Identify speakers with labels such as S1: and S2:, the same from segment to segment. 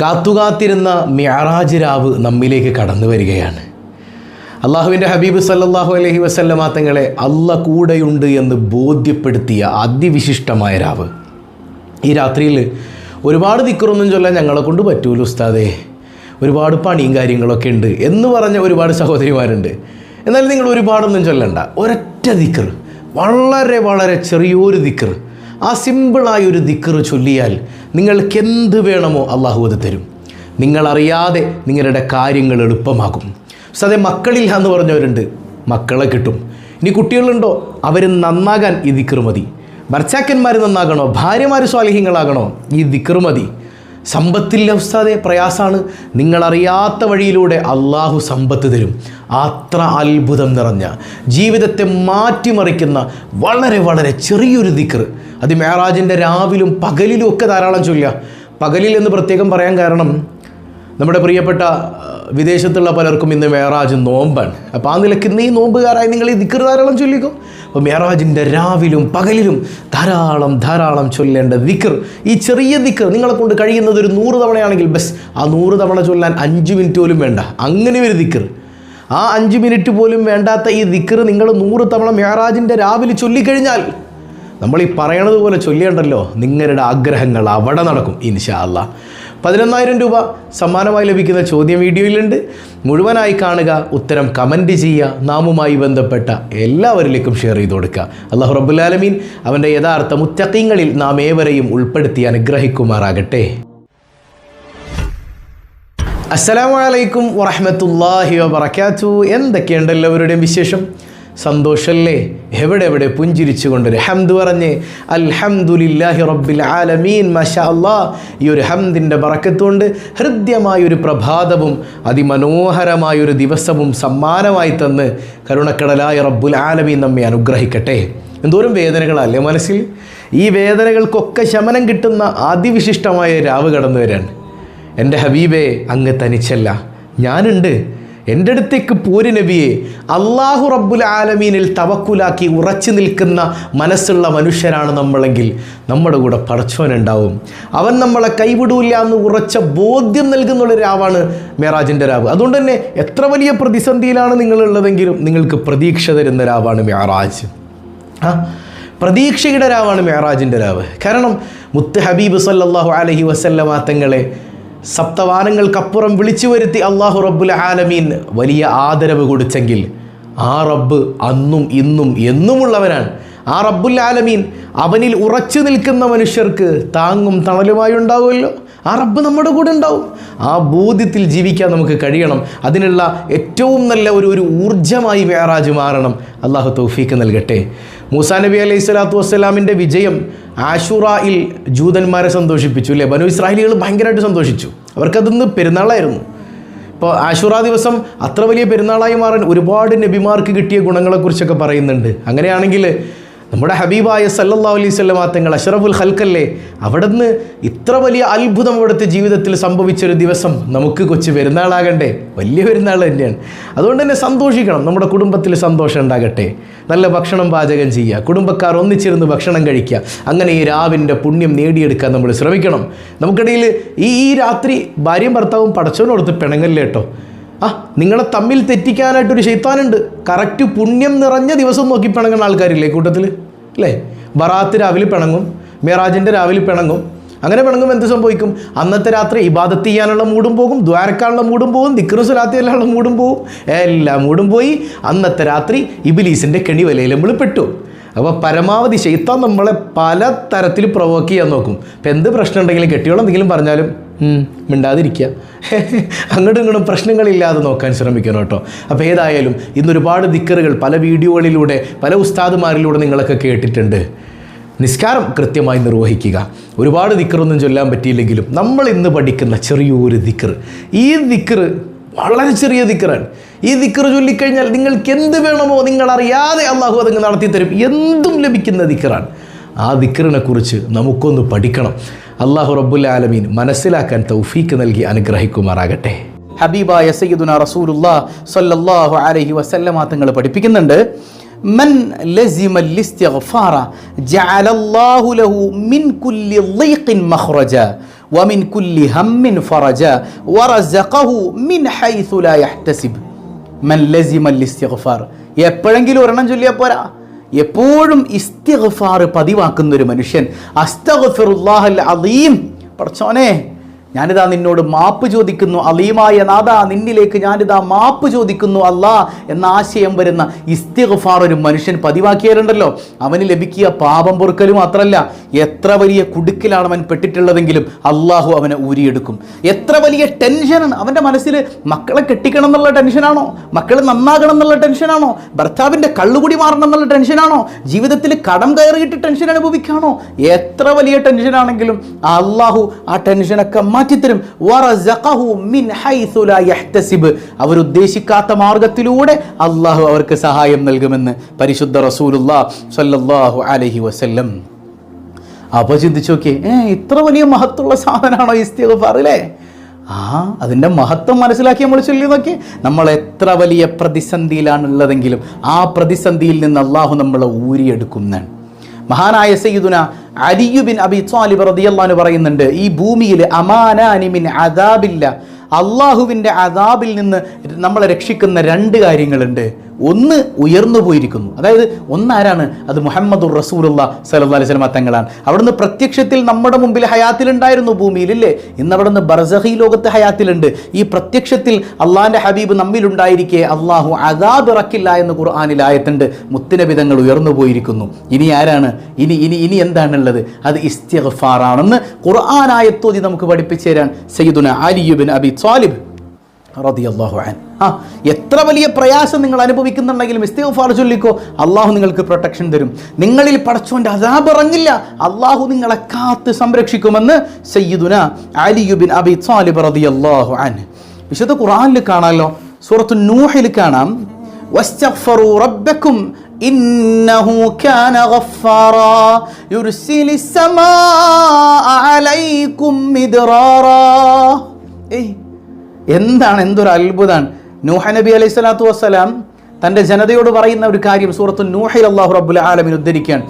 S1: കാത്തുകാത്തിരുന്ന മിയറാജ് രാവ് നമ്മിലേക്ക് കടന്നു വരികയാണ്. അള്ളാഹുവിന്റെ ഹബീബ് സല്ലാഹു അലഹി വസല്ലമ തങ്ങളെ അല്ല കൂടെയുണ്ട് എന്ന് ബോധ്യപ്പെടുത്തിയ അതിവിശിഷ്ടമായ രാവ്. ഈ രാത്രിയിൽ ഒരുപാട് ദിക്കറൊന്നും ചൊല്ലാൻ ഞങ്ങളെ കൊണ്ട് പറ്റൂല ഉസ്താദേ. ഒരുപാട് പണിയും കാര്യങ്ങളൊക്കെ ഉണ്ട് എന്ന് പറഞ്ഞ ഒരുപാട് സഹോദരിമാരുണ്ട്. എന്നാൽ നിങ്ങൾ ഒരുപാടൊന്നും ചൊല്ലണ്ട. ഒരൊറ്റ ദിക്കർ വളരെ വളരെ ചെറിയൊരു ദിക്കർ ആ സിമ്പിളായ ഒരു ദിക്കർ ചൊല്ലിയാൽ നിങ്ങൾക്ക് എന്ത് വേണമോ അള്ളാഹു അത് തരും. നിങ്ങളറിയാതെ നിങ്ങളുടെ കാര്യങ്ങൾ എളുപ്പമാകും. സതെ മക്കളില്ല എന്ന് പറഞ്ഞവരുണ്ട്. മക്കളെ കിട്ടും. ഇനി കുട്ടികളുണ്ടോ? അവർ നന്നാകാൻ ഈ ദിക്കർ മതി. ഭർച്ചാക്കന്മാർ നന്നാകണോ? ഭാര്യമാർ സ്വാലിഹ്യങ്ങളാകണോ? ഈ ദിക്കർ മതി. സമ്പത്തില്ല ഉസ്താദെ പ്രയാസമാണ് നിങ്ങളറിയാത്ത വഴിയിലൂടെ അള്ളാഹു സമ്പത്ത് തരും. അത്ര അത്ഭുതം നിറഞ്ഞ ജീവിതത്തെ മാറ്റിമറിക്കുന്ന വളരെ വളരെ ചെറിയൊരു ദിക്കർ അത് മേറാജിന്റെ രാവിലും പകലിലും ഒക്കെ ധാരാളം ചൊല്ലുക. പകലിൽ എന്ന് പ്രത്യേകം പറയാൻ കാരണം നമ്മുടെ പ്രിയപ്പെട്ട വിദേശത്തുള്ള പലർക്കും ഇന്ന് മേറാജ് നോമ്പാണ്. അപ്പോൾ ആ നിലയ്ക്ക് ഇന്ന് ഈ നോമ്പുകാരായി നിങ്ങൾ ഈ ദിക്കർ ധാരാളം ചൊല്ലിക്കോ? അപ്പോൾ മേറാജിന്റെ രാവിലും പകലിലും ധാരാളം ധാരാളം ചൊല്ലേണ്ട ദിക്കർ ഈ ചെറിയ ദിക്കർ നിങ്ങളെ കൊണ്ട് കഴിയുന്നത് ഒരു നൂറ് തവണയാണെങ്കിൽ ബസ് ആ നൂറ് തവണ ചൊല്ലാൻ അഞ്ച് മിനിറ്റ് പോലും വേണ്ട. അങ്ങനെ ഒരു ദിക്കർ ആ അഞ്ച് മിനിറ്റ് പോലും വേണ്ടാത്ത ഈ ദിക്കർ നിങ്ങൾ നൂറ് തവണ മേറാജിന്റെ രാവിലെ ചൊല്ലിക്കഴിഞ്ഞാൽ നമ്മൾ ഈ പറയണത് പോലെ ചൊല്ലിയണ്ടല്ലോ നിങ്ങളുടെ ആഗ്രഹങ്ങൾ അവിടെ നടക്കും ഇൻഷാ അല്ലാ പതിനൊന്നായിരം രൂപ സമ്മാനമായി ലഭിക്കുന്ന ചോദ്യം വീഡിയോയിലുണ്ട്. മുഴുവനായി കാണുക ഉത്തരം കമന്റ് ചെയ്യുക നാമുമായി ബന്ധപ്പെട്ട എല്ലാവരിലേക്കും ഷെയർ ചെയ്ത് കൊടുക്കുക. അള്ളാഹു റബുലാലമീൻ അവന്റെ യഥാർത്ഥ മുത്തക്കീങ്ങളിൽ നാം ഏവരെയും ഉൾപ്പെടുത്തി അനുഗ്രഹിക്കുമാറാകട്ടെ. അസ്സലാമു അലൈക്കും വറഹ്മത്തുള്ളാഹി വബറകാത്തു. എന്തൊക്കെയുണ്ട് എല്ലാവരുടെയും വിശേഷം? സന്തോഷല്ലേ? എവിടെ എവിടെ പുഞ്ചിരിച്ചുകൊണ്ട് ഹംദ് പറഞ്ഞ് അൽഹംദുലില്ലാഹി റബ്ബിൽ ആലമീൻ മഷാ ഈ ഒരു ഹംദിന്റെ പറക്കത്തുകൊണ്ട് ഹൃദ്യമായൊരു പ്രഭാതവും അതിമനോഹരമായൊരു ദിവസവും സമ്മാനമായി തന്ന് കരുണക്കടലായ റബ്ബുൽ ആലമീൻ നമ്മെ അനുഗ്രഹിക്കട്ടെ. എന്തോരം വേദനകളല്ലേ മനസ്സിൽ? ഈ വേദനകൾക്കൊക്കെ ശമനം കിട്ടുന്ന അതിവിശിഷ്ടമായ രാവ് കടന്നു വരാൻ എന്റെ ഹബീബെ അങ്ങ് തനിച്ചല്ല. ഞാനുണ്ട്. എന്റെ അടുത്തേക്ക് പോര് നബിയെ. അള്ളാഹു റബ്ബുൽ ആലമീനിൽ തവക്കുലാക്കി ഉറച്ചു നിൽക്കുന്ന മനസ്സുള്ള മനുഷ്യരാണ് നമ്മളെങ്കിൽ നമ്മുടെ കൂടെ പടച്ചോനുണ്ടാവും. അവൻ നമ്മളെ കൈവിടൂല്ല എന്ന് ഉറച്ച ബോധ്യം നൽകുന്നുള്ള രാവാണ് മേറാജിന്റെ രാവ്. അതുകൊണ്ട് തന്നെ എത്ര വലിയ പ്രതിസന്ധിയിലാണ് നിങ്ങളുള്ളതെങ്കിലും നിങ്ങൾക്ക് പ്രതീക്ഷ തരുന്ന രാവാണ് മേറാജ്. ആ പ്രതീക്ഷയുടെ രാവാണ് മേറാജിന്റെ രാവ്. കാരണം മുത്ത് ഹബീബ് സല്ലാഹു അലഹി വസല്ലമ തങ്ങളെ സപ്തവാനങ്ങൾക്കപ്പുറം വിളിച്ചു വരുത്തി അള്ളാഹു റബ്ബുൽ ആലമീൻ വലിയ ആദരവ് കൊടുത്തെങ്കിൽ ആ റബ്ബ് അന്നും ഇന്നും എന്നുമുള്ളവനാണ്. ആ റബ്ബുൽ ആലമീൻ അവനിൽ ഉറച്ചു നിൽക്കുന്ന മനുഷ്യർക്ക് താങ്ങും തണലുമായി ഉണ്ടാവുമല്ലോ. ആ റബ്ബ് നമ്മുടെ കൂടെ ഉണ്ടാവും. ആ ബോധ്യത്തിൽ ജീവിക്കാൻ നമുക്ക് കഴിയണം. അതിനുള്ള ഏറ്റവും നല്ല ഒരു ഒരു ഊർജമായി വേറാജ് മാറണം. അള്ളാഹു തൗഫീക്ക് നൽകട്ടെ. മൂസാ നബി അലൈഹി സ്വലാത്തു വസ്സലാമിന്റെ വിജയം ആഷുറയിൽ ജൂതന്മാരെ സന്തോഷിപ്പിച്ചു അല്ലേ? ബനു ഇസ്രായേലികൾ ഭയങ്കരമായിട്ട് സന്തോഷിച്ചു. അവർക്കതൊന്ന് പെരുന്നാളായിരുന്നു. ഇപ്പോൾ ആഷുറ ദിവസം അത്ര വലിയ പെരുന്നാളായി മാറാൻ ഒരുപാട് നബിമാർക്ക് കിട്ടിയ ഗുണങ്ങളെക്കുറിച്ചൊക്കെ പറയുന്നുണ്ട്. അങ്ങനെയാണെങ്കിൽ നമ്മുടെ ഹബീബായ സല്ലല്ലാഹു അലൈഹി സ്വലമാ തങ്ങൾ അഷറഫുൽ ഹൽക്കല്ലേ അവിടുന്ന് ഇത്ര വലിയ അത്ഭുതം അവിടുത്തെ ജീവിതത്തിൽ സംഭവിച്ചൊരു ദിവസം നമുക്ക് കൊച്ചു പെരുന്നാളാകണ്ടേ? വലിയ പെരുന്നാൾ തന്നെയാണ്. അതുകൊണ്ട് തന്നെ സന്തോഷിക്കണം. നമ്മുടെ കുടുംബത്തിൽ സന്തോഷം ഉണ്ടാകട്ടെ. നല്ല ഭക്ഷണം പാചകം ചെയ്യുക. കുടുംബക്കാർ ഒന്നിച്ചിരുന്ന് ഭക്ഷണം കഴിക്കുക. അങ്ങനെ ഈ രാവിന്റെ പുണ്യം നേടിയെടുക്കാൻ നമ്മൾ ശ്രമിക്കണം. നമുക്കിടയിൽ ഈ രാത്രി ഭാര്യയും ഭർത്താവും പടച്ചവനോടത്ത് പിണങ്ങല്ലേ കേട്ടോ ആ നിങ്ങളെ തമ്മിൽ തെറ്റിക്കാനായിട്ടൊരു ശൈത്താനുണ്ട്. കറക്റ്റ് പുണ്യം നിറഞ്ഞ ദിവസം നോക്കി പിണങ്ങുന്ന ആൾക്കാരില്ലേ കൂട്ടത്തിൽ അല്ലേ ബറാത്ത് രാവിലെ പിണങ്ങും മെറാജിന്റെ രാവിലെ പിണങ്ങും. അങ്ങനെ പിണങ്ങും എന്ത് സംഭവിക്കും? അന്നത്തെ രാത്രി ഇബാദത്ത് ചെയ്യാനുള്ള മൂടും പോകും ദ്വാരക്കാനുള്ള മൂടും പോകും ദിക്റ് ചെയ്യാനുള്ള മൂടും പോകും. എല്ലാം മൂടും പോയി. അന്നത്തെ രാത്രി ഇബിലീസിന്റെ കെണി വലയിൽ നമ്മൾ പെട്ടു. അപ്പോൾ പരമാവധി ശൈത്താൻ നമ്മളെ പല തരത്തിൽ പ്രൊവോക്ക് ചെയ്യാൻ നോക്കും. ഇപ്പം എന്ത് പ്രശ്നം ഉണ്ടെങ്കിലും കെട്ടിയോളം എന്തെങ്കിലും പറഞ്ഞാലും മിണ്ടാതിരിക്കുക അങ്ങോട്ടും ഇങ്ങോട്ടും പ്രശ്നങ്ങളില്ലാതെ നോക്കാൻ ശ്രമിക്കണം കേട്ടോ. അപ്പോൾ ഏതായാലും ഇന്ന് ഒരുപാട് ദിക്കറുകൾ പല വീഡിയോകളിലൂടെ പല ഉസ്താദുമാരിലൂടെ നിങ്ങളൊക്കെ കേട്ടിട്ടുണ്ട്. നിസ്കാരം കൃത്യമായി നിർവഹിക്കുക. ഒരുപാട് ദിക്കറൊന്നും ചൊല്ലാൻ പറ്റിയില്ലെങ്കിലും നമ്മൾ ഇന്ന് പഠിക്കുന്ന ചെറിയൊരു ദിക്കർ ഈ ദിക്കർ വളരെ ചെറിയ ദിക്കറാണ്. ഈ ദിക്കർ ചൊല്ലിക്കഴിഞ്ഞാൽ നിങ്ങൾക്ക് എന്ത് വേണമോ നിങ്ങൾ അറിയാതെ അള്ളാഹു അതങ്ങ് നടത്തി തരും എന്തും ലഭിക്കുന്ന ദിക്കറാണ്. ആ ദിക്കറിനെക്കുറിച്ച് നമുക്കൊന്ന് പഠിക്കണം. അള്ളാഹു റബ്ബുൽ ആലമീൻ മനസ്സിലാക്കാൻ തൗഫീക്ക് നൽകി അനുഗ്രഹിക്കുമാറാകട്ടെ. ഹബീബായ സയ്യിദുന റസൂലുല്ലാ സല്ലല്ലാഹു അലൈഹി വസല്ലമ തങ്ങൾ പഠിപ്പിക്കുന്നുണ്ട്. മൻ ലസിമ ലിസ്തിഗ്ഫാറ ജഅലല്ലാഹു ലഹു മിൻ കുല്ലി ളൈഖിൻ മഖ്റജ
S2: വമിൻ കുല്ലി ഹമ്മിൻ ഫറജ വറസഖഹു മിൻ ഹൈസു ലാ യഹ്തസിബ്. മൻ ലസിമ ലിസ്തിഗ്ഫാർ എപ്പോഴെങ്കിലും ഒരെണ്ണം ചൊല്ലിയാൽ പോരാ. എപ്പോഴും ഇസ്തിഗ്ഫാർ പതിവാക്കുന്ന ഒരു മനുഷ്യൻ. അസ്തഗ്ഫിറുല്ലാഹൽ അലീം പടച്ചോനെ ഞാനിതാ നിന്നോട് മാപ്പ് ചോദിക്കുന്നു. അലീമായ നാദാ നിന്നിലേക്ക് ഞാനിതാ മാപ്പ് ചോദിക്കുന്നു. അല്ലാ എന്ന ആശയം വരുന്ന ഇസ്തിഗ്ഫാർ ഒരു മനുഷ്യൻ പതിവാക്കിയാലുണ്ടല്ലോ. അവന് ലഭിക്കുക പാപം പൊറുക്കൽ മാത്രമല്ല എത്ര വലിയ കുടുക്കിലാണ് അവൻ പെട്ടിട്ടുള്ളതെങ്കിലും അള്ളാഹു അവനെ ഊരിയെടുക്കും. എത്ര വലിയ ടെൻഷനാണ് അവന്റെ മനസ്സിൽ മക്കളെ കെട്ടിക്കണം എന്നുള്ള ടെൻഷനാണോ? മക്കൾ നന്നാകണം എന്നുള്ള ടെൻഷനാണോ? ഭർത്താവിന്റെ കള്ളുകുടി മാറണം എന്നുള്ള ടെൻഷനാണോ? ജീവിതത്തിൽ കടം കയറിയിട്ട് ടെൻഷൻ അനുഭവിക്കാണോ? എത്ര വലിയ ടെൻഷനാണെങ്കിലും അള്ളാഹു ആ ടെൻഷനൊക്കെ മാറ്റിത്തരും. അവരുദ്ദേശിക്കാത്ത മാർഗത്തിലൂടെ അള്ളാഹു അവർക്ക് സഹായം നൽകുമെന്ന് പരിശുദ്ധ റസൂലുല്ലാഹു അലൈഹി വസല്ലം. അപ്പോൾ ചിന്തിച്ചു നോക്കിയേ ഏ ഇത്ര വലിയ മഹത്തുള്ള സാധനമാണോ ഇസ്തിഗ്ഫാർ ആ അതിന്റെ മഹത്വം മനസ്സിലാക്കി നമ്മൾ ചൊല്ലി നോക്കി നമ്മൾ എത്ര വലിയ പ്രതിസന്ധിയിലാണുള്ളതെങ്കിലും ആ പ്രതിസന്ധിയിൽ നിന്ന് അള്ളാഹു നമ്മളെ ഊരിയെടുക്കുന്നതാണ് മഹാനായ സയ്യിദുന അലിയു ബിൻ അബി ത്വാലിബ് റളിയല്ലാഹു പറയുന്നുണ്ട് ഈ ഭൂമിയിൽ അമാനാനിമിൻ അദാബില്ല. അള്ളാഹുവിന്റെ അദാബിൽ നിന്ന് നമ്മളെ രക്ഷിക്കുന്ന രണ്ട് കാര്യങ്ങളുണ്ട്. ഒന്ന് ഉയർന്നു പോയിരിക്കുന്നു. അതായത് ഒന്നാരാണ്? അത് മുഹമ്മദുർ റസൂലുള്ള സലഹ് അലൈഹി വസല്ലമ തങ്ങളാണ്. അവിടുന്ന് പ്രത്യക്ഷത്തിൽ നമ്മുടെ മുമ്പിൽ ഹയാത്തിലുണ്ടായിരുന്നു ഭൂമിയിൽ ഇല്ലേ ഇന്ന് അവിടുന്ന് ബർസഹി ലോകത്ത് ഹയാത്തിലുണ്ട്. ഈ പ്രത്യക്ഷത്തിൽ അള്ളാഹിന്റെ ഹബീബ് നമ്മിലുണ്ടായിരിക്കെ അള്ളാഹു അതാബിറക്കില്ല എന്ന് ഖുർആാനിൽ ആയത്തുണ്ട്. മുത്തിനബിതങ്ങൾ ഉയർന്നു പോയിരിക്കുന്നു. ഇനി ആരാണ്? ഇനി ഇനി ഇനി എന്താണുള്ളത്? അത് ഇസ്തിഗ്ഫാറാണെന്ന് ഖുർആൻ ആയത്തോതി നമുക്ക് പഠിപ്പിച്ചു തരാൻ സയ്യിദുന അലിയുബിൻ അബി ത്വാലിബ് റളിയല്ലാഹു അൻ ആ എത്ര വലിയ പ്രയാസം നിങ്ങൾ അനുഭവിക്കുന്നുണ്ടെങ്കിലും ഇസ്തിഗ്ഫാർ ചൊല്ലിക്കോ അള്ളാഹു നിങ്ങൾക്ക് പ്രൊട്ടക്ഷൻ തരും നിങ്ങളിൽ പടച്ചോൻ്റെ അതാബ് ഇറങ്ങില്ല അള്ളാഹു നിങ്ങളെ കാത്ത് സംരക്ഷിക്കുമെന്ന് സയ്യിദുന അലിയുബിൻ അബി ത്വാലിബ് റളിയല്ലാഹു അൻ വിശുദ്ധ ഖുർആനിൽ കാണാമല്ലോ സൂറത്തു നൂഹിൽ കാണാം വസ്തഗ്ഫറു റബ്ബക്കും إنه كان غفارا يرسل السماء عليكم مدرارا ഏയ് എന്താണ് എന്തൊരു അത്ഭുതമാണ് നൂഹ നബി അലൈഹി സ്വലാത്തു വസ്സലാം തന്റെ ജനതയോട് പറയുന്ന ഒരു കാര്യം സൂറത്തു നൂഹിൽ അള്ളാഹു റബ്ബുൽ ആലമിൻ ഉദ്ധരിക്കുകയാണ്.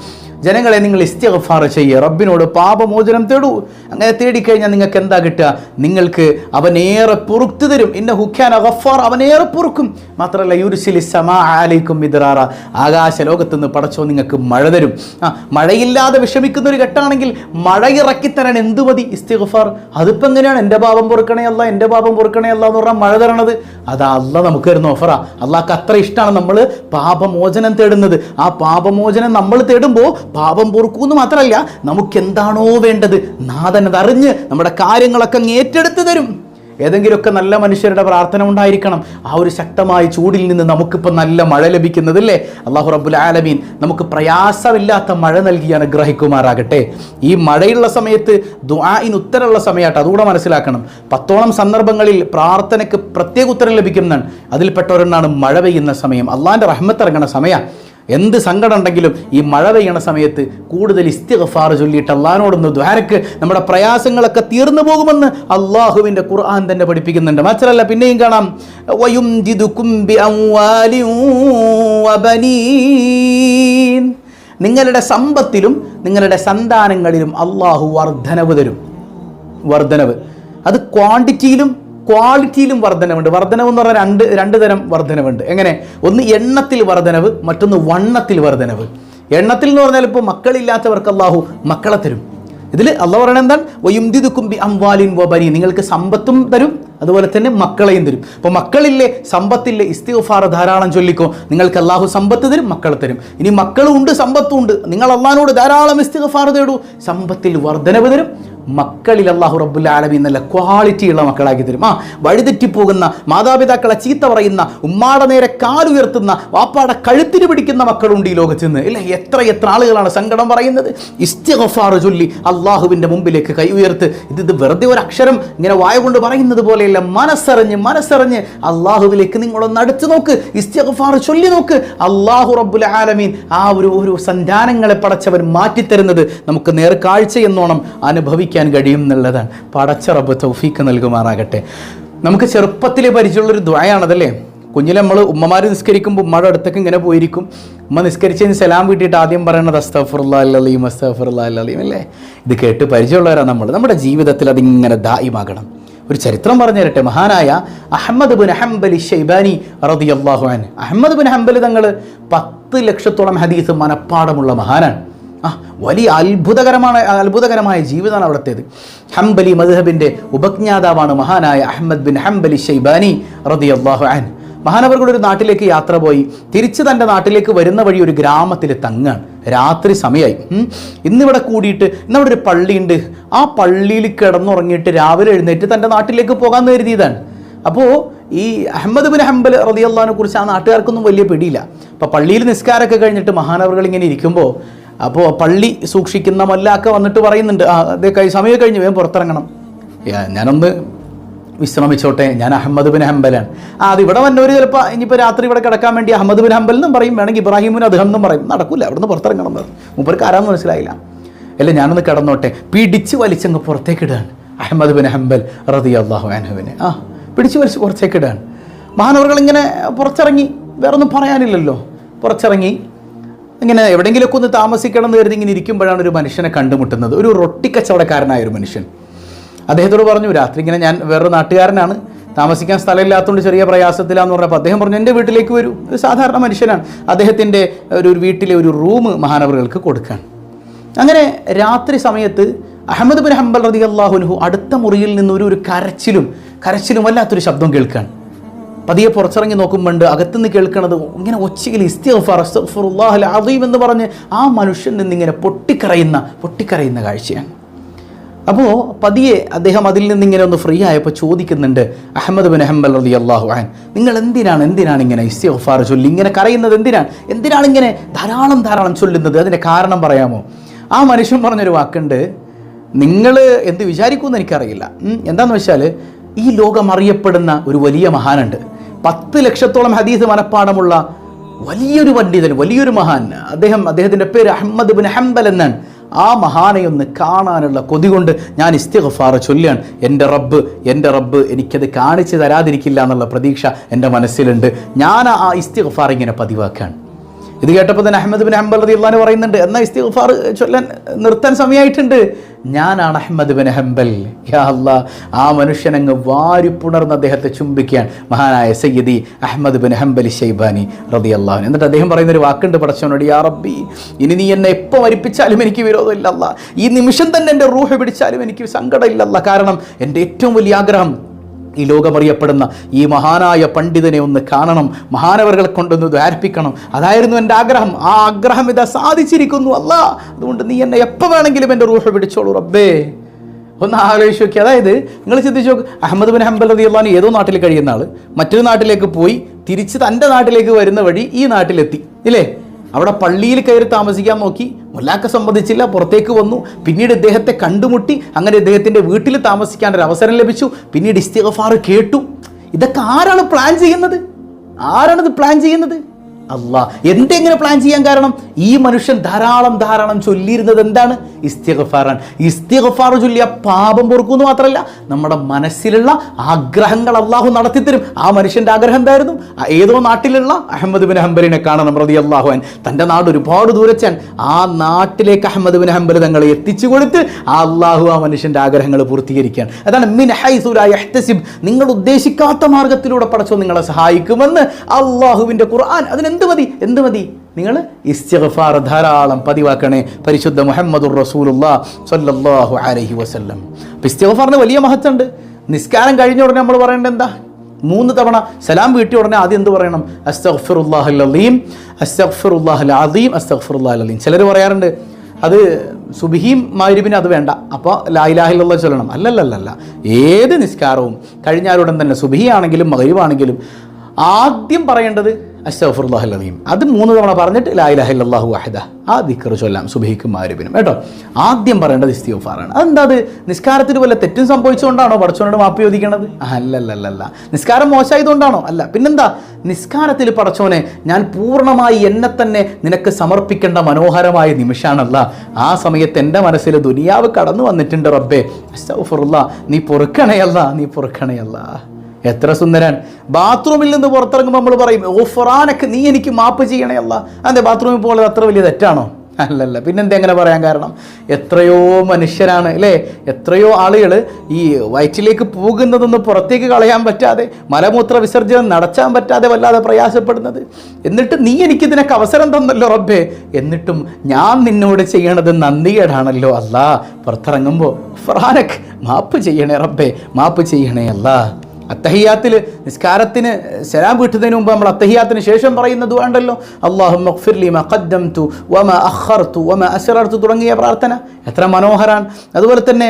S2: ജനങ്ങളെ നിങ്ങൾ ഇസ്തിഗ്ഫാർ ചെയ്യുക റബ്ബിനോട് പാപമോചനം തേടൂ. അങ്ങനെ തേടിക്കഴിഞ്ഞാൽ നിങ്ങൾക്ക് എന്താ കിട്ടുക? നിങ്ങൾക്ക് അവനേറെ പൊറുത്തു തരും. ഇന്ന ഹുഖ്യാൻ ഗഫാർ. അവനേറെ പൊറുക്കും. മാത്രമല്ല യുരുസിലി സമാ ആലയിക്കും മിദ്റാറ. ആകാശ ലോകത്ത് നിന്ന് പടച്ചോ നിങ്ങൾക്ക് മഴ തരും. ആ മഴയില്ലാതെ വിഷമിക്കുന്ന ഒരു ഘട്ടമാണെങ്കിൽ മഴ ഇറക്കിത്തരാൻ എന്ത് മതി? ഇസ്തിഗഫാർ. അതിപ്പോൾ എങ്ങനെയാണ്? എന്റെ പാപം പൊറുക്കണേ അല്ല എന്റെ പാപം പൊറുക്കണേ അല്ല എന്ന് പറഞ്ഞാൽ മഴ തരണത്. അതാ അല്ല നമുക്ക് തരുന്ന ഓഫറാ. അള്ളാഹ്ക്ക് അത്ര ഇഷ്ടമാണ് നമ്മൾ പാപമോചനം തേടുന്നത്. ആ പാപമോചനം നമ്മൾ തേടുമ്പോൾ പാപം പൊറുക്കൂന്ന് മാത്രമല്ല നമുക്ക് എന്താണോ വേണ്ടത് നാഥൻ അതറിഞ്ഞ് നമ്മുടെ കാര്യങ്ങളൊക്കെ അങ്ങ് ഏറ്റെടുത്ത് തരും. ഏതെങ്കിലുമൊക്കെ നല്ല മനുഷ്യരുടെ പ്രാർത്ഥന ഉണ്ടായിരിക്കണം. ആ ഒരു ശക്തമായ ചൂടിൽ നിന്ന് നമുക്കിപ്പോൾ നല്ല മഴ ലഭിക്കുന്നത് അല്ലേ അള്ളാഹു റബ്ബുൽ ആലമീൻ നമുക്ക് പ്രയാസമില്ലാത്ത മഴ നൽകി അനുഗ്രഹിക്കുമാറാകട്ടെ. ഈ മഴയുള്ള സമയത്ത് ദുആഇന് ഉത്തരമുള്ള സമയമായിട്ട് അതുകൂടെ മനസ്സിലാക്കണം. പത്തോളം സന്ദർഭങ്ങളിൽ പ്രാർത്ഥനയ്ക്ക് പ്രത്യേക ഉത്തരം ലഭിക്കുന്നതാണ്. അതിൽപ്പെട്ട ഒരെണ്ണാണ് മഴ പെയ്യുന്ന സമയം. അള്ളാഹിന്റെ റഹ്മത്ത് സമയമാണ്. സമയം എന്ത് സങ്കടം ഉണ്ടെങ്കിലും ഈ മഴ പെയ്യണ സമയത്ത് കൂടുതൽ ഇസ്തിഗഫാർ ചൊല്ലിയിട്ട് അള്ളഹാനോടൊന്ന് ദ്വാരക്ക്. നമ്മുടെ പ്രയാസങ്ങളൊക്കെ തീർന്നു പോകുമെന്ന് അള്ളാഹുവിന്റെ ഖുർആൻ തന്നെ പഠിപ്പിക്കുന്നുണ്ട്. മാത്രമല്ല പിന്നെയും കാണാം. നിങ്ങളുടെ സമ്പത്തിലും നിങ്ങളുടെ സന്താനങ്ങളിലും അള്ളാഹു വർധനവ് തരും. വർധനവ്. അത് ക്വാണ്ടിറ്റിയിലും ക്വാളിറ്റിയിലും വർധനവുണ്ട്. വർധനവ് എന്ന് പറഞ്ഞാൽ രണ്ട് രണ്ട് തരം വർധനവുണ്ട്. എങ്ങനെ? ഒന്ന് എണ്ണത്തിൽ വർധനവ് മറ്റൊന്ന് വണ്ണത്തിൽ വർധനവ്. എണ്ണത്തിൽ എന്ന് പറഞ്ഞാൽ ഇപ്പോൾ മക്കളില്ലാത്തവർക്ക് അള്ളാഹു മക്കളെ തരും. ഇതിൽ അള്ളാഹ് പറയണത് എന്താണ്? വയുംദിദുക്കും ബി അംവാലിൻ വബനി നിങ്ങൾക്ക് സമ്പത്തും തരും അതുപോലെ തന്നെ മക്കളെയും തരും. അപ്പോൾ മക്കളില്ലേ സമ്പത്തില്ലേ ഇസ്തിഫാർ ധാരാളം ചൊല്ലിക്കോ. നിങ്ങൾക്ക് അള്ളാഹു സമ്പത്ത് തരും മക്കളെ തരും. ഇനി മക്കളും ഉണ്ട് സമ്പത്തും ഉണ്ട്. നിങ്ങൾ അള്ളഹാനോട് ധാരാളം ഇസ്തിഫാർ തേടൂ. സമ്പത്തിൽ വർധനവ് തരും. മക്കളിൽ അള്ളാഹു റബ്ബുൽ ആലമി നല്ല ക്വാളിറ്റിയുള്ള മക്കളാക്കി തരും. ആ വഴിതെറ്റിപ്പോകുന്ന മാതാപിതാക്കളെ ചീത്ത പറയുന്ന ഉമ്മാടെ നേരെ കാലുയർത്തുന്ന വാപ്പാടെ കഴുത്തിന് പിടിക്കുന്ന മക്കളുണ്ട് ഈ ലോകത്ത് നിന്ന് ഇല്ല എത്ര എത്ര ആളുകളാണ് സങ്കടം പറയുന്നത്? ഇസ്തിഗഫാർ ചൊല്ലി അള്ളാഹുവിന്റെ മുമ്പിലേക്ക് കൈ ഉയർത്ത്. ഇത് ഇത് വെറുതെ ഒരു അക്ഷരം ഇങ്ങനെ വായ കൊണ്ട് പറയുന്നത് പോലെയല്ല മനസ്സറിഞ്ഞ് മനസ്സറിഞ്ഞ് അള്ളാഹുവിലേക്ക് നിങ്ങളൊന്ന് അടുത്ത് നോക്ക് ഇസ്തിഗ്ഫാർ ചൊല്ലി നോക്ക്. അള്ളാഹു റബ്ബുൽ ആലമീൻ ആ ഒരു ഒരു സന്താനങ്ങളെ പടച്ചവൻ മാറ്റിത്തരുന്നത് നമുക്ക് നേർക്കാഴ്ച എന്നോണം അനുഭവിക്കാൻ കഴിയും എന്നുള്ളതാണ്. പടച്ച റബ്ബ് തൗഫീക്ക് നൽകുമാറാകട്ടെ. നമുക്ക് ചെറുപ്പത്തിലെ പരിചയമുള്ളൊരു ദ്വയാണതല്ലേ കുഞ്ഞിൽ നമ്മൾ ഉമ്മമാർ നിസ്കരിക്കുമ്പോൾ ഉമ്മയുടെ അടുത്തൊക്കെ ഇങ്ങനെ പോയിരിക്കും. ഉമ്മ നിസ്കരിച്ചതിന് സലാം വീട്ടിയിട്ട് ആദ്യം പറയണത് അസ്തഫുറുല്ലാ അല്ലീം അസ്തഫുറുല്ലാ അല്ലീം അല്ലേ? ഇത് കേട്ട് പരിചയമുള്ളവരാണ് നമ്മൾ നമ്മുടെ ജീവിതത്തിൽ അതിങ്ങനെ ദായിമാകണം. ഒരു ചരിത്രം പറഞ്ഞു തരട്ടെ മഹാനായ അഹമ്മദ് ബിൻ ഹംബലി ഷെയ്ബാനി റളിയല്ലാഹു അൻ അഹമ്മദ് ബിൻ ഹംബലി തങ്ങൾ പത്ത് ലക്ഷത്തോളം ഹദീസ് മനപ്പാടമുള്ള മഹാനാണ്. ആ വലിയ അത്ഭുതകരമാണ് അത്ഭുതകരമായ ജീവിതമാണ് അവിടുത്തേത്. ഹംബലി മദ്ഹബിന്റെ ഉപജ്ഞാതാവാണ് മഹാനായ അഹമ്മദ് ബിൻ ഹംബലി ഷൈബാനി റളിയല്ലാഹു അൻ മഹാനവർകളുടെ ഒരു നാട്ടിലേക്ക് യാത്ര പോയി. തിരിച്ച് തന്റെ നാട്ടിലേക്ക് വരുന്ന വഴി ഒരു ഗ്രാമത്തിൽ തങ്ങാണ്. രാത്രി സമയമായി ഇന്നിവിടെ കൂടിയിട്ട് ഇന്നവിടെ ഒരു പള്ളിയുണ്ട്. ആ പള്ളിയിൽ കിടന്നുറങ്ങിയിട്ട് രാവിലെ എഴുന്നേറ്റ് തന്റെ നാട്ടിലേക്ക് പോകാൻ കരുതിയതാണ്. അപ്പോൾ ഈ അഹമ്മദ് ബിൻ ഹംബൽ റതിയല്ലാനെ കുറിച്ച് ആ നാട്ടുകാർക്കൊന്നും വലിയ പിടിയില്ല. അപ്പോൾ പള്ളിയിൽ നിസ്കാരമൊക്കെ കഴിഞ്ഞിട്ട് മഹാനവറുകൾ ഇങ്ങനെ ഇരിക്കുമ്പോൾ അപ്പോൾ പള്ളി സൂക്ഷിക്കുന്ന മല്ലാക്ക വന്നിട്ട് പറയുന്നുണ്ട് ആ അതേ സമയം കഴിഞ്ഞ് വേഗം പുറത്തിറങ്ങണം. ഞാനൊന്ന് വിശ്രമിച്ചോട്ടെ ഞാൻ അഹമ്മദ് ബിൻ ഹംബലാണ്. ആ അത് ഇവിടെ വന്നവർ ചിലപ്പോൾ ഇനിയിപ്പോൾ രാത്രി ഇവിടെ കിടക്കാൻ വേണ്ടി അഹമ്മദ് ബിൻ ഹംബൽ എന്നും പറയും വേണമെങ്കിൽ ഇബ്രാഹിമിന് അദ്ദേഹം എന്നും പറയും. നടക്കില്ല അവിടുന്ന് പുറത്തിറങ്ങണം എന്ന് മൂപ്പർക്ക് ആരാന്ന് മനസ്സിലായില്ല. അല്ല ഞാനൊന്ന് കിടന്നോട്ടെ. പിടിച്ച് വലിച്ചങ്ങ് പുറത്തേക്ക് ഇടുകയാണ്. അഹമ്മദ് ബിൻ ഹംബൽ റതി അള്ളാഹു അനഹുവിനെ ആ പിടിച്ച് വലിച്ച് പുറത്തേക്ക് ഇടുകയാണ്. മഹാനവറുകൾ ഇങ്ങനെ പുറത്തിറങ്ങി വേറൊന്നും പറയാനില്ലല്ലോ. പുറത്തിറങ്ങി ഇങ്ങനെ എവിടെയെങ്കിലുമൊക്കെ ഒന്ന് താമസിക്കണം എന്ന് കരുതി ഇങ്ങനെ ഇരിക്കുമ്പോഴാണ് ഒരു മനുഷ്യനെ കണ്ടുമുട്ടുന്നത്. ഒരു റൊട്ടി കച്ചവടക്കാരനായ ഒരു മനുഷ്യൻ. അദ്ദേഹത്തോട് പറഞ്ഞു രാത്രി ഇങ്ങനെ ഞാൻ വേറൊരു നാട്ടുകാരനാണ്. താമസിക്കാൻ സ്ഥലമില്ലാത്തതുകൊണ്ട് ചെറിയ പ്രയാസത്തിലാന്ന് പറഞ്ഞപ്പോൾ അദ്ദേഹം പറഞ്ഞു എന്റെ വീട്ടിലേക്ക് വരൂ. ഒരു സാധാരണ മനുഷ്യനാണ്. അദ്ദേഹത്തിന്റെ ഒരു വീട്ടിലെ ഒരു റൂം മഹാനവറുകൾക്ക് കൊടുക്കാൻ അങ്ങനെ രാത്രി സമയത്ത് അഹമ്മദ് ബിൻ ഹംബൽ റതി അള്ളാഹുനുഹു അടുത്ത മുറിയിൽ നിന്ന് ഒരു ഒരു കരച്ചിലും കരച്ചിലും വല്ലാത്തൊരു ശബ്ദം കേൾക്കാൻ പതിയെ പുറത്തിറങ്ങി നോക്കുമ്പോണ്ട് അകത്തുനിന്ന് കേൾക്കണത് ഇങ്ങനെ ഒച്ചയിൽ ഇസ്തിഫർ അസ്തഗ്ഫിറുല്ലാഹൽ അദീം എന്ന് പറഞ്ഞ് ആ മനുഷ്യൻ നിന്നിങ്ങനെ പൊട്ടിക്കറയുന്ന പൊട്ടിക്കറയുന്ന കാഴ്ചയാണ്. അപ്പോൾ പതിയെ അദ്ദേഹം അതിൽ നിന്ന് ഇങ്ങനെ ഒന്ന് ഫ്രീ ആയപ്പോൾ ചോദിക്കുന്നുണ്ട് അഹമ്മദ് ബിൻ അഹമ്മൽ റതി അള്ളാഹു ആൻ നിങ്ങൾ എന്തിനാണ് എന്തിനാണ് ഇങ്ങനെ ഇസ്തിഗ്ഫാർ ചൊല്ലി ഇങ്ങനെ കരയുന്നത് എന്തിനാണ് എന്തിനാണ് ഇങ്ങനെ ധാരാളം ധാരാളം ചൊല്ലുന്നത്? അതിന്റെ കാരണം പറയാമോ? ആ മനുഷ്യൻ പറഞ്ഞൊരു വാക്കുണ്ട് നിങ്ങൾ എന്ത് വിചാരിക്കുമെന്ന് എനിക്കറിയില്ല. എന്താണെന്ന് വെച്ചാൽ ഈ ലോകം അറിയപ്പെടുന്ന ഒരു വലിയ മഹാനുണ്ട്. പത്ത് ലക്ഷത്തോളം ഹദീസ് മനപ്പാടമുള്ള വലിയൊരു പണ്ഡിതൻ വലിയൊരു മഹാൻ. അദ്ദേഹം അദ്ദേഹത്തിന്റെ പേര് അഹമ്മദ് ബിൻ ഹംബൽ എന്നാണ്. ആ മഹാനെ ഒന്ന് കാണാനുള്ള കൊതി കൊണ്ട് ഞാൻ ഇസ്തിഗ്ഫാർ ചൊല്ലുകയാണ്. എന്റെ റബ്ബ് എന്റെ റബ്ബ് എനിക്കത് കാണിച്ചു തരാതിരിക്കില്ല എന്നുള്ള പ്രതീക്ഷ എന്റെ മനസ്സിലുണ്ട്. ഞാൻ ആ ഇസ്തിഗ്ഫാർ ഇങ്ങനെ പതിവാക്കാണ് ഇത് കേട്ടപ്പോൾ തന്നെ അഹമ്മദ് ബിൻ ഹംബൽ റതി അള്ളഹാൻ പറയുന്നുണ്ട് എന്നാൽ ഇസ്തിഗ്ഫാർ ചൊല്ലാൻ നിർത്താൻ സമയമായിട്ടുണ്ട്. ഞാനാണ് അഹമ്മദ് ബിൻ ഹംബൽ. യാ ആ മനുഷ്യൻ അങ്ങ് വാരിപ്പുണർന്ന് അദ്ദേഹത്തെ ചുംബിക്കാൻ മഹാനായ സയ്യദി അഹമ്മദ് ബിൻ ഹംബലി ഷൈബാനി റതി അള്ളാഹുൻ എന്നിട്ട് അദ്ദേഹം പറയുന്ന ഒരു വാക്കുണ്ട് പടച്ചവനോട് യാ റബ്ബി ഇനി നീ എന്നെ എപ്പോൾ മരിപ്പിച്ചാലും എനിക്ക് വിരോധമില്ല അല്ലാ ഈ നിമിഷം തന്നെ എന്റെ റൂഹ് പിടിച്ചാലും എനിക്ക് സങ്കടമില്ല കാരണം എന്റെ ഏറ്റവും വലിയ ആഗ്രഹം ഈ ലോകമറിയപ്പെടുന്ന ഈ മഹാനായ പണ്ഡിതനെ ഒന്ന് കാണണം മഹാനവറുകളെ കൊണ്ടൊന്ന് ധാരിപ്പിക്കണം അതായിരുന്നു എന്റെ ആഗ്രഹം. ആ ആഗ്രഹം ഇതാ സാധിച്ചിരിക്കുന്നു. അല്ല അതുകൊണ്ട് നീ എന്നെ എപ്പോൾ വേണമെങ്കിലും എന്റെ റൂഹ് പിടിച്ചോളൂ റബ്ബേ. ഒന്ന് ആലോചിച്ച് നോക്കി അതായത് നിങ്ങൾ ചിന്തിച്ചു നോക്ക് അഹമ്മദ് ബിൻ ഹംബൽ റതി അള്ളഹാൻ ഏതോ നാട്ടിൽ കഴിയുന്ന ആൾ മറ്റൊരു നാട്ടിലേക്ക് പോയി തിരിച്ച് തന്റെ നാട്ടിലേക്ക് വരുന്ന വഴി ഈ നാട്ടിലെത്തി. ഇല്ലേ? അവിടെ പള്ളിയിൽ കയറി താമസിക്കാൻ നോക്കി. മുല്ലാക്ക സമ്മതിച്ചില്ല പുറത്തേക്ക് വന്നു. പിന്നീട് ഇദ്ദേഹത്തെ കണ്ടുമുട്ടി. അങ്ങനെ ഇദ്ദേഹത്തിന്റെ വീട്ടിൽ താമസിക്കാൻ ഒരു അവസരം ലഭിച്ചു. പിന്നീട് ഇസ്തിഗഫാർ കേട്ടു. ഇതൊക്കെ ആരാണ് പ്ലാൻ ചെയ്യുന്നത്? ആരാണിത് പ്ലാൻ ചെയ്യുന്നത്? അല്ലാ എന്തെങ്ങനെ പ്ലാൻ ചെയ്യാൻ കാരണം ഈ മനുഷ്യൻ ധാരാളം ധാരാളം ചൊല്ലിയിരുന്നത് എന്താണ്? ഇസ്തിഗഫാറാണ്. ഇസ്തിഗഫാർ ചൊല്ലിയ പാപം പൊറുക്കുമെന്ന് മാത്രമല്ല നമ്മുടെ മനസ്സിലുള്ള ആഗ്രഹങ്ങൾ അള്ളാഹു നടത്തിത്തരും. ആ മനുഷ്യന്റെ ആഗ്രഹം എന്തായിരുന്നു? ഏതോ നാട്ടിലുള്ള അഹമ്മദ് ബിൻ ഹംബലിനെ കാണണം റതി അള്ളാഹുവാൻ തന്റെ നാട് ഒരുപാട് ദൂരച്ചാൻ ആ നാട്ടിലേക്ക് അഹമ്മദ് ബിൻ ഹംബൽ തങ്ങളെ എത്തിച്ചു കൊടുത്ത് ആ അള്ളാഹു ആ മനുഷ്യന്റെ ആഗ്രഹങ്ങൾ പൂർത്തീകരിക്കാൻ അതാണ് മിൻ ഹൈസുല യഹ്തസിബ്. നിങ്ങൾ ഉദ്ദേശിക്കാത്ത മാർഗത്തിലൂടെ പടച്ചോ നിങ്ങളെ സഹായിക്കുമെന്ന് അള്ളാഹുവിന്റെ ഖുർആൻ അതിനെന്ത് മതി? എന്ത് മതി? നിങ്ങൾ ഇസ്തിഗ്ഫാർ ധാരാളം പതിവാക്കണേ. പരിശുദ്ധ മുഹമ്മദുർ റസൂലുള്ള സല്ലല്ലാഹു അലൈഹി വസല്ലം. അപ്പം വലിയ മഹത്വമുണ്ട്. നിസ്കാരം കഴിഞ്ഞ ഉടനെ നമ്മൾ പറയേണ്ടത് എന്താ? മൂന്ന് തവണ സലാം വീട്ടിയ ഉടനെ ആദ്യം എന്ത് പറയണം? അസ്തഗ്ഫിറുല്ലാഹൽ അലീം അസ്തഗ്ഫിറുല്ലാഹൽ അലീം ചിലർ പറയാറുണ്ട് അത് സുബിഹിയും മാരിബിന് അത് വേണ്ട. അപ്പോൾ ലായിലാഹിലുള്ള ചൊല്ലണം. അല്ലല്ലല്ല ഏത് നിസ്കാരവും കഴിഞ്ഞാലുടൻ തന്നെ സുബിഹി ആണെങ്കിലും ആദ്യം പറയേണ്ടത് അസ്തഫുറുല്ലാഹൽ അലീം അത് മൂന്ന് തവണ പറഞ്ഞിട്ട് ലായിലാഹില്ലാഹു വാഹിദ. ആ ദിക്കർ ചൊല്ലാം സുബഹിക്കും മാരുബിനും കേട്ടോ? ആദ്യം പറയേണ്ടത് ഇസ്തിഫാറാണ് അതെന്താ അത്? നിസ്കാരത്തിന് വല്ല തെറ്റും സംഭവിച്ചുകൊണ്ടാണോ പടച്ചോനോട് മാപ്പ് ചോദിക്കണത്? അല്ലല്ലല്ല നിസ്കാരം മോശമായതുകൊണ്ടാണോ? അല്ല പിന്നെന്താ? നിസ്കാരത്തിൽ പടച്ചോനെ ഞാൻ പൂർണമായി എന്നെ തന്നെ നിനക്ക് സമർപ്പിക്കേണ്ട മനോഹരമായ നിമിഷമാണല്ല ആ സമയത്ത് എന്റെ മനസ്സിൽ ദുനിയാവ് കടന്നു വന്നിട്ടുണ്ട് റബ്ബേ. അസ്തഫുറുല്ല നീ പൊറുക്കണയല്ല നീ പൊറുക്കണയല്ല. എത്ര സുന്ദരൻ. ബാത്റൂമിൽ നിന്ന് പുറത്തിറങ്ങുമ്പോൾ നമ്മൾ പറയും ഓ ഫുറാനൊക്കെ നീ എനിക്ക് മാപ്പ് ചെയ്യണേ അല്ല. അതെ ബാത്റൂമിൽ പോകുന്നത് അത്ര വലിയ തെറ്റാണോ? അല്ലല്ല പിന്നെന്താ എങ്ങനെ പറയാൻ കാരണം? എത്രയോ മനുഷ്യരാണ് അല്ലേ? എത്രയോ ആളുകൾ ഈ വയറ്റിലേക്ക് പോകുന്നതൊന്ന് പുറത്തേക്ക് കളയാൻ പറ്റാതെ മലമൂത്ര വിസർജനം നടത്താൻ പറ്റാതെ വല്ലാതെ പ്രയാസപ്പെടുന്നത്. എന്നിട്ട് നീ എനിക്കിതിനൊക്കെ അവസരം തന്നല്ലോ റബ്ബേ. എന്നിട്ടും ഞാൻ നിന്നോട് ചെയ്യണത് നന്ദികേടാണല്ലോ അല്ല. പുറത്തിറങ്ങുമ്പോൾ ഫ്രാനക് മാപ്പ് ചെയ്യണേ റബ്ബേ മാപ്പ് ചെയ്യണേ അല്ലാ. അത്തഹിയാത്തിൽ നിസ്കാരത്തിന് സലാം വീട്ടുന്നതിന് മുമ്പ് നമ്മൾ അത്തഹിയാത്തിന് ശേഷം പറയുന്ന വേണ്ടല്ലോ. അള്ളാഹു മഖ്ഫിർലി മ ഖദ്ദംതു വമ അഖർതു വമ അസറർത്തു തുടങ്ങിയ പ്രാർത്ഥന. എത്ര മനോഹരാണ്. അതുപോലെ തന്നെ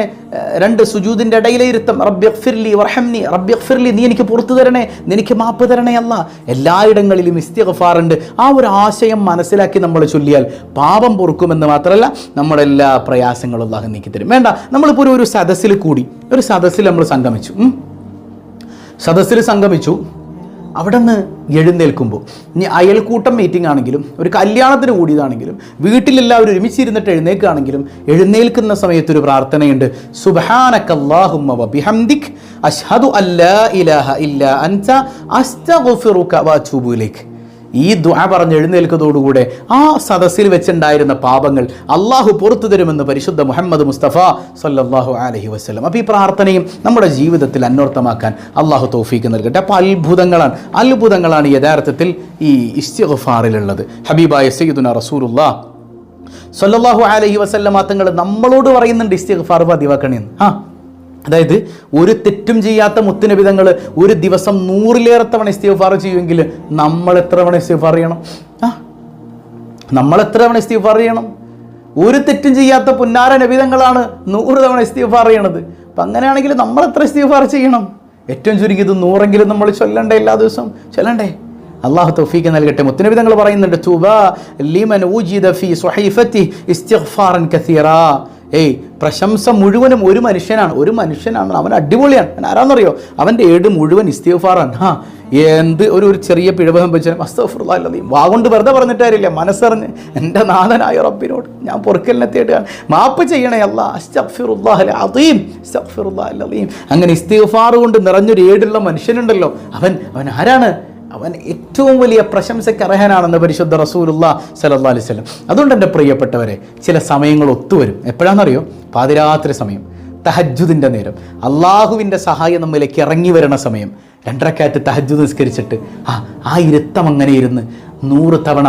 S2: രണ്ട് സുജൂദിന്റെ ഇടയിലെ ഇരുത്തം റബ്യഖ്ഫിർലി വർഹംനി റബ്യഖ്ഫിർലി നീ എനിക്ക് പുറത്തു തരണേ. നീ എനിക്ക് മാപ്പ് തരണേ അല്ല. എല്ലായിടങ്ങളിലും ഇസ്തിഗഫാറുണ്ട്. ആ ഒരു ആശയം മനസ്സിലാക്കി നമ്മൾ ചൊല്ലിയാൽ പാപം പൊറുക്കുമെന്ന് മാത്രമല്ല നമ്മുടെ എല്ലാ പ്രയാസങ്ങളും അള്ളാഹു നീക്കി തരും വേണ്ട നമ്മളിപ്പോൾ ഒരു സദസ്സിൽ കൂടി. ഒരു സദസ്സിൽ നമ്മൾ സംഗമിച്ചു. സദസ്സിൽ സംഗമിച്ചു. അവിടെ നിന്ന് എഴുന്നേൽക്കുമ്പോൾ ഇനി അയൽക്കൂട്ടം മീറ്റിംഗ് ആണെങ്കിലും ഒരു കല്യാണത്തിന് കൂടിയതാണെങ്കിലും വീട്ടിലെല്ലാവരും ഒരുമിച്ചിരുന്നിട്ട് എഴുന്നേൽക്കുകയാണെങ്കിലും എഴുന്നേൽക്കുന്ന സമയത്ത് ഒരു പ്രാർത്ഥനയുണ്ട്. സുബ്ഹാനക്കല്ലാഹുമ്മ ബിഹംദിക് അഷ്ഹദു അല്ലാ ഇലാഹ ഇല്ല അൻസ അസ്തഗ്ഫിറുക വഅതൂബു ഇലൈക്. ഈ ദുആ പറഞ്ഞ് എഴുന്നേൽക്കതോടുകൂടെ ആ സദസ്സിൽ വെച്ചുണ്ടായിരുന്ന പാപങ്ങൾ അള്ളാഹു പുറത്തു തരുമെന്ന് പരിശുദ്ധ മുഹമ്മദ് മുസ്തഫ സല്ലല്ലാഹു അലഹി വസ്ലം അപ്പോൾ ഈ പ്രാർത്ഥനയും നമ്മുടെ ജീവിതത്തിൽ അന്വർത്ഥമാക്കാൻ അള്ളാഹു തോഫീക്ക് നൽകട്ടെ. അപ്പോൾ അത്ഭുതങ്ങളാണ് അത്ഭുതങ്ങളാണ് യഥാർത്ഥത്തിൽ ഈ ഇസ്തിഫാറിലുള്ളത് ഹബീബായ സയ്യിദുന റസൂലുള്ള സല്ലല്ലാഹു അലഹി വസല്ലമ തങ്ങൾ നമ്മളോട് പറയുന്നുണ്ട് ഇസ്തിഗ്ഫാർ പതിവാക്കണേന്ന്. ആ അതായത് ഒരു തെറ്റും ചെയ്യാത്ത മുത്തുനബിതങ്ങൾ ഒരു ദിവസം നൂറിലേറെ തവണ ഇസ്തിഗ്ഫാർ ചെയ്യുമെങ്കിൽ നമ്മൾ എത്ര തവണ ഇസ്തിഗ്ഫാർ ചെയ്യണം? ആ നമ്മൾ എത്ര തവണ ഇസ്തിഗ്ഫാർ ചെയ്യണം? ഒരു തെറ്റും ചെയ്യാത്ത പുന്നാര നബിതങ്ങളാണ് നൂറ് തവണ ഇസ്തിഗ്ഫാർ ചെയ്യണത്. അപ്പം അങ്ങനെയാണെങ്കിൽ നമ്മൾ എത്ര ഇസ്തിഗ്ഫാർ ചെയ്യണം? ഏറ്റവും ചുരുങ്ങിയത് നൂറെങ്കിലും നമ്മൾ ചൊല്ലണ്ടേ എല്ലാ ദിവസവും? ചൊല്ലണ്ടേ. അള്ളാഹു തൗഫീഖ് നൽകട്ടെ. മുത്തനബി തങ്ങൾ പറയുന്നുണ്ട് തുബ ലിമൻ ഊജിദ ഫി ഇസ്തിഗ്ഫാറൻ കസീറാ. ഏയ് പ്രശംസ മുഴുവനും ഒരു മനുഷ്യനാണ്. ഒരു മനുഷ്യനാണ്. അവൻ അടിപൊളിയാണ്. അവൻ ആരാന്നറിയോ? അവന്റെ ഏട് മുഴുവൻ ഇസ്തീഫാറാണ് ഹാ എന്ത് ഒരു ഒരു ചെറിയ പിഴവ് സംഭവിച്ചാലും അസ്തഫുറുല്ലാഹീം വാ കൊണ്ട് വെറുതെ പറഞ്ഞിട്ട് കാര്യമില്ല. മനസ്സറിഞ്ഞ് എന്റെ നാഥനായ റബ്ബിനോട് ഞാൻ പൊറുക്കലിനെ തേടുകയാണ്. മാപ്പ് ചെയ്യണേ അല്ല. അസ്തഫിറുല്ലാഹ് അതീം അസ്തഫിറുല്ലാഹ് അലീം അങ്ങനെ ഇസ്തിഗ്ഫാർ കൊണ്ട് നിറഞ്ഞൊരു ഏടുള്ള മനുഷ്യനുണ്ടല്ലോ. അവൻ അവൻ ആരാണ്? അവൻ ഏറ്റവും വലിയ പ്രശംസയ്ക്ക് അർഹനാണെന്ന് പരിശുദ്ധ റസൂലുള്ള സലല്ലാ അലൈഹി സ്വലം അതുകൊണ്ട് എന്റെ പ്രിയപ്പെട്ടവരെ ചില സമയങ്ങൾ ഒത്തുവരും എപ്പോഴാണെന്നറിയോ? പാതിരാത്രി സമയം. തഹജുദിന്റെ നേരം. അള്ളാഹുവിന്റെ സഹായം നമ്മിലേക്ക് ഇറങ്ങി വരണ സമയം. രണ്ടരക്കാറ്റ് തഹജുദ് നിസ്കരിച്ചിട്ട് ആ ആ ഇരുത്തം അങ്ങനെ ഇരുന്ന് നൂറ് തവണ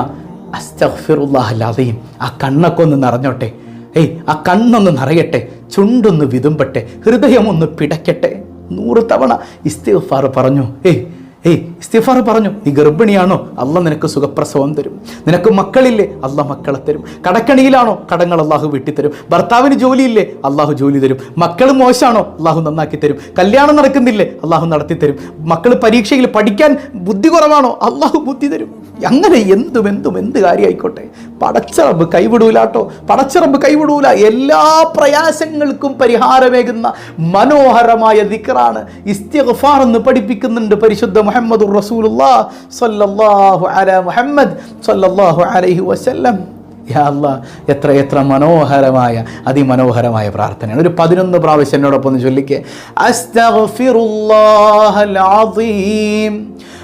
S2: അസ്തഫിറുല്ലാഹല്ലാതെയും ആ കണ്ണൊക്കെ ഒന്ന് നിറഞ്ഞോട്ടെ. ഏയ് ആ കണ്ണൊന്ന് നിറയട്ടെ. ചുണ്ടൊന്ന് വിതുമ്പട്ടെ. ഹൃദയമൊന്ന് പിടയ്ക്കട്ടെ. നൂറ് തവണ ഇസ്തിഗ്ഫാർ പറഞ്ഞു. ഏയ് ഏയ് ഇസ്തിഫാർ പറഞ്ഞു നീ ഗർഭിണിയാണോ? അല്ല നിനക്ക് സുഖപ്രസവം തരും. നിനക്ക് മക്കളില്ലേ? അല്ല മക്കളെ തരും. കടക്കണിയിലാണോ? കടങ്ങൾ അള്ളാഹു വെട്ടിത്തരും. ഭർത്താവിന് ജോലിയില്ലേ? അള്ളാഹു ജോലി തരും. മക്കൾ മോശമാണോ അള്ളാഹു നന്നാക്കി തരും. കല്യാണം നടക്കുന്നില്ലേ? അള്ളാഹു നടത്തി തരും മക്കൾ പരീക്ഷയിൽ പഠിക്കാൻ ബുദ്ധി കുറവാണോ? അള്ളാഹു ബുദ്ധി തരും. അങ്ങനെ എന്തും എന്തും എന്ത് കാര്യമായിക്കോട്ടെ പടച്ചറബ് കൈവിടൂലാട്ടോ. പടച്ചറമ്പ് കൈവിടൂല. എല്ലാ പ്രയാസങ്ങൾക്കും പരിഹാരമേകുന്ന മനോഹരമായ ദിക്റാണ് ഇസ്തിഗ്ഫാർ എന്ന് പഠിപ്പിക്കുന്നുണ്ട് പരിശുദ്ധ മുഹമ്മദ് സല്ലല്ലാഹു മുഹമ്മദ് സല്ലല്ലാഹു അലൈഹി വസല്ലം. യാ എത്ര എത്ര മനോഹരമായ അതിമനോഹരമായ പ്രാർത്ഥനയാണ്. ഒരു പതിനൊന്ന് പ്രാവശ്യം എന്നോടൊപ്പം ചൊല്ലിക്കേ. അസ്തഗ്ഫിറുല്ലാഹൽ അസീം.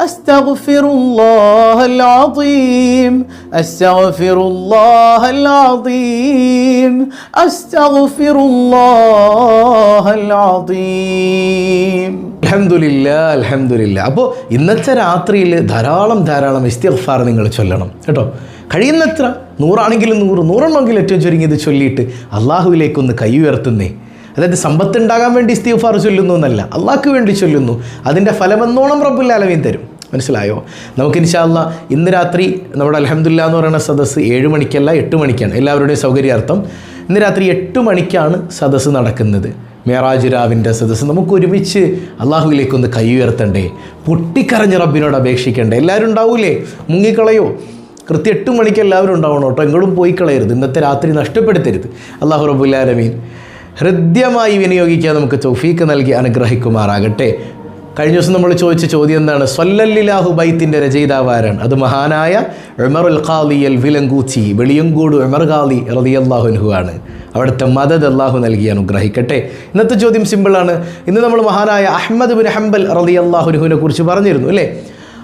S2: أستغفر الله العظيم أستغفر الله العظيم أستغفر الله العظيم
S1: അലഹമില്ല അലഹമില്ല അപ്പോൾ ഇന്നത്തെ രാത്രിയിൽ ധാരാളം ധാരാളം ഇസ്തിഗ്ഫാർ നിങ്ങൾ ചൊല്ലണം കേട്ടോ കഴിയുന്നത്ര നൂറാണെങ്കിലും നൂറ് നൂറെണ്ണമെങ്കിലും ഏറ്റവും ചുരുങ്ങിയത് ചൊല്ലിയിട്ട് അള്ളാഹുവിലേക്കൊന്ന് കൈ ഉയർത്തുന്നേ അതായത് സമ്പത്ത് ഉണ്ടാകാൻ വേണ്ടി ഇസ്തിഗ്ഫാർ ചൊല്ലുന്നു എന്നല്ല അള്ളാഹ്ക്ക് വേണ്ടി ചൊല്ലുന്നു അതിൻ്റെ ഫലമെന്നോണം റബ്ബുല്ലാലമീൻ തരും മനസ്സിലായോ? നമുക്ക് ഇൻഷാല്ല ഇന്ന് രാത്രി നമ്മുടെ അലഹമില്ല എന്ന് പറയുന്ന സദസ്സ് ഏഴ് മണിക്കല്ല എട്ട് മണിക്കാണ്. എല്ലാവരുടെയും സൗകര്യാർത്ഥം ഇന്ന് രാത്രി എട്ട് മണിക്കാണ് സദസ്സ് നടക്കുന്നത്. മേറാജ് രാവിന്റെ സദസ്സ്. നമുക്ക് ഒരുമിച്ച് അള്ളാഹുവിലേക്കൊന്ന് കൈ ഉയർത്തണ്ടേ? പൊട്ടിക്കരഞ്ഞ് റബ്ബിനോട് അപേക്ഷിക്കണ്ടേ? എല്ലാവരും ഉണ്ടാവൂലേ? മുങ്ങിക്കളയോ? കൃത്യം എട്ട് മണിക്ക് എല്ലാവരും ഉണ്ടാവണം കേട്ടോ. എങ്ങോട്ടും പോയി കളയരുത്. ഇന്നത്തെ രാത്രി നഷ്ടപ്പെടുത്തരുത്. അള്ളാഹു റബുല്ലാലമീൻ ഹൃദ്യമായി വിനിയോഗിക്കാൻ നമുക്ക് തൗഫീക്ക് നൽകി അനുഗ്രഹിക്കുമാറാകട്ടെ. കഴിഞ്ഞ ദിവസം നമ്മൾ ചോദിച്ച ചോദ്യം എന്താണ്? സൊല്ലല്ലാഹു ബൈത്തിന്റെ രചയിതാവാരാണ് അത് മഹാനായ ഉമറുൽ ഖാലി അൽ വിലങ്കൂച്ചി വെളിയങ്കോട് ഉമർ ഖാലി റളിയല്ലാഹുൻഹു ആണ്. അവിടുത്തെ മദത് അള്ളാഹു നൽകി അനുഗ്രഹിക്കട്ടെ. ഇന്നത്തെ ചോദ്യം സിമ്പിളാണ് ഇന്ന് നമ്മൾ മഹാനായ അഹമ്മദ് ബിൻ ഹംബൽ റളിയല്ലാഹുൻഹുവിനെ കുറിച്ച് പറഞ്ഞിരുന്നു അല്ലേ?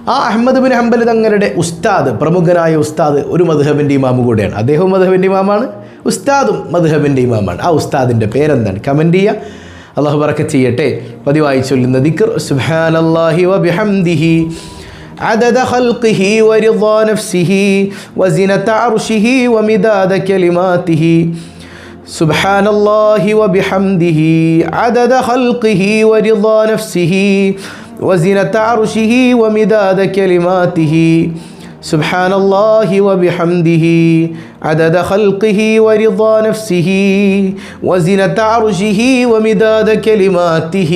S1: ആ അഹമ്മദ് ബിൻ ഹംബൽ തങ്ങളുടെ ഉസ്താദ് പ്രമുഖനായ ഉസ്താദ് ഒരു മധുഹബിന്റെ ഇമാമ് കൂടെയാണ്. അദ്ദേഹവും മധുഹബിന്റെ ഇമാമാണ് ഉസ്താദും മധുഹബിന്റെ ഇമാമാണ്. ആ ഉസ്താദിന്റെ പേരെന്താണ്? കമന്റ് ചെയ്യുക. അള്ളാഹു ബറക്കത്ത് ചെയ്യട്ടെ പതിവായി ചൊല്ലുന്ന ദിക്ർ സുബ്ഹാനല്ലാഹി വബിഹംദിഹി عدد خلقه ورضا نفسه وزنة عرشه ومداد كلماته سبحان الله وبحمده عدد خلقه ورضا نفسه وزنة عرشه ومداد كلماته سبحان الله وبحمده عدد خلقه ورضا نفسه وزنة عرشه ومداد كلماته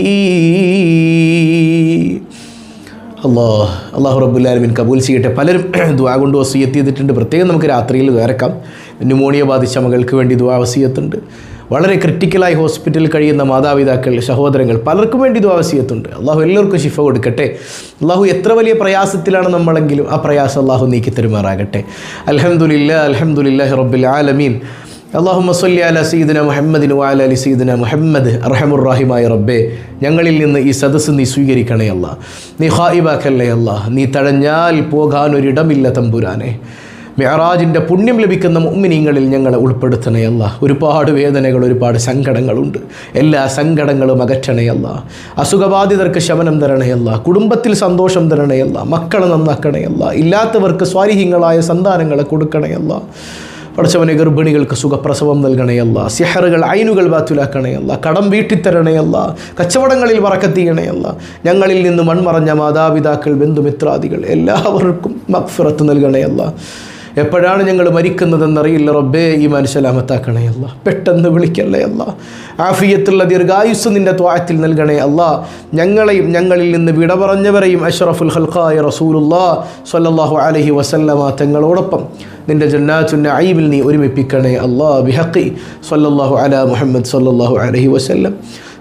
S1: അള്ളാഹ് അള്ളാഹു റബ്ബുല്ലാലമിൻ കബൂൽ ചെയ്യട്ടെ പലരും ദുവാ കൊണ്ട് വസീയത്ത് ചെയ്തിട്ടുണ്ട് പ്രത്യേകം നമുക്ക് രാത്രിയിൽ വേർക്കാം ന്യൂമോണിയ ബാധിച്ച മകൾക്ക് വേണ്ടി ദുവാ വസീയത്തുണ്ട് വളരെ ക്രിട്ടിക്കലായി ഹോസ്പിറ്റലിൽ കഴിയുന്ന മാതാപിതാക്കൾ സഹോദരങ്ങൾ പലർക്കും വേണ്ടി ദുവാ വസീയത്തുണ്ട്. അള്ളാഹു എല്ലാവർക്കും ശിഫ കൊടുക്കട്ടെ. അള്ളാഹു എത്ര വലിയ പ്രയാസത്തിലാണ് നമ്മളെങ്കിലും ആ പ്രയാസം അള്ളാഹു നീക്കി തരുമാറാകട്ടെ. അലഹമുല്ല അലഹമുല്ലാഹി റബ്ബിൽ ആലമീൻ. അള്ളാഹുമ്മ സല്ലി അല സീദന മുഹമ്മദിന് വാല അലി സീദന മുഹമ്മദ്. അറഹമുറാഹിമായ റബ്ബെ ഞങ്ങളിൽ നിന്ന് ഈ സദസ്സ് നീ സ്വീകരിക്കണേ അല്ല നീ ഹായിബാക്കല്ലേ അല്ല നീ തഴഞ്ഞാൽ പോകാനൊരിടമില്ല തമ്പുരാനെ. മെഹറാജിന്റെ പുണ്യം ലഭിക്കുന്ന മുമ്മിനിങ്ങളിൽ ഞങ്ങളെ ഉൾപ്പെടുത്തണേ അല്ല. ഒരുപാട് വേദനകൾ ഒരുപാട് സങ്കടങ്ങളുണ്ട്. എല്ലാ സങ്കടങ്ങളും അകറ്റണയല്ല അസുഖബാധിതർക്ക് ശമനം തരണയല്ല കുടുംബത്തിൽ സന്തോഷം തരണയല്ല മക്കളെ നന്നാക്കണേ അല്ല. ഇല്ലാത്തവർക്ക് സ്വാരിഹ്യങ്ങളായ സന്താനങ്ങളെ കൊടുക്കണയല്ല പഠിച്ചവനെ ഗർഭിണികൾക്ക് സുഖപ്രസവം നൽകണയല്ല സിഹറുകൾ അയിനുകൾ ബാത്തുലാക്കണയല്ല കടം വീട്ടിത്തരണയല്ല കച്ചവടങ്ങളിൽ വറക്കത്തിയണയല്ല ഞങ്ങളിൽ നിന്ന് മൺമറഞ്ഞ മാതാപിതാക്കൾ ബന്ധുമിത്രാദികൾ എല്ലാവർക്കും മക്ഫിറത്ത് നൽകണയല്ല എപ്പോഴാണ് ഞങ്ങൾ മരിക്കുന്നതെന്നറിയില്ല റബ്ബേ ഈ മനുഷ്യലാമത്താക്കണേ അല്ല. പെട്ടെന്ന് വിളിക്കല്ലേ അല്ല. ആഫിയത്തുള്ള ദീർഘായുസ് നിന്റെ ത്വാത്തിൽ നൽകണേ അല്ല. ഞങ്ങളെയും ഞങ്ങളിൽ നിന്ന് വിട പറഞ്ഞവരെയും അഷ്റഫുൽ ഹൽഖായ റസൂലുല്ലാ സല്ലാഹു അലഹി വസല്ലമ തങ്ങളോടൊപ്പം നിന്റെ ജന്നാത്തുന്ന ഐബിൽ നീ ഒരുമിപ്പിക്കണേ അല്ലാ. ബിഹക്കി സല്ലാഹു അല മുഹമ്മദ് സല്ലാഹു അലഹി വസല്ലം.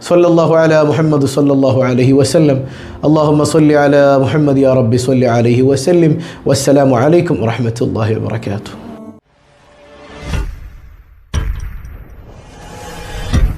S1: സൊല്ലാഹു അല മുഹമ്മദ് സൊല്ലാഹു അലഹി വസ്ല്ലം. അള്ളാഹുമ്മ സല്ലി അല മുഹമ്മദ് യാ റബ്ബി സല്ലി അലഹി വസ്ലിം വസ്സലാമു അലൈക്കും വറഹമത്തല്ലാഹി വാത്തു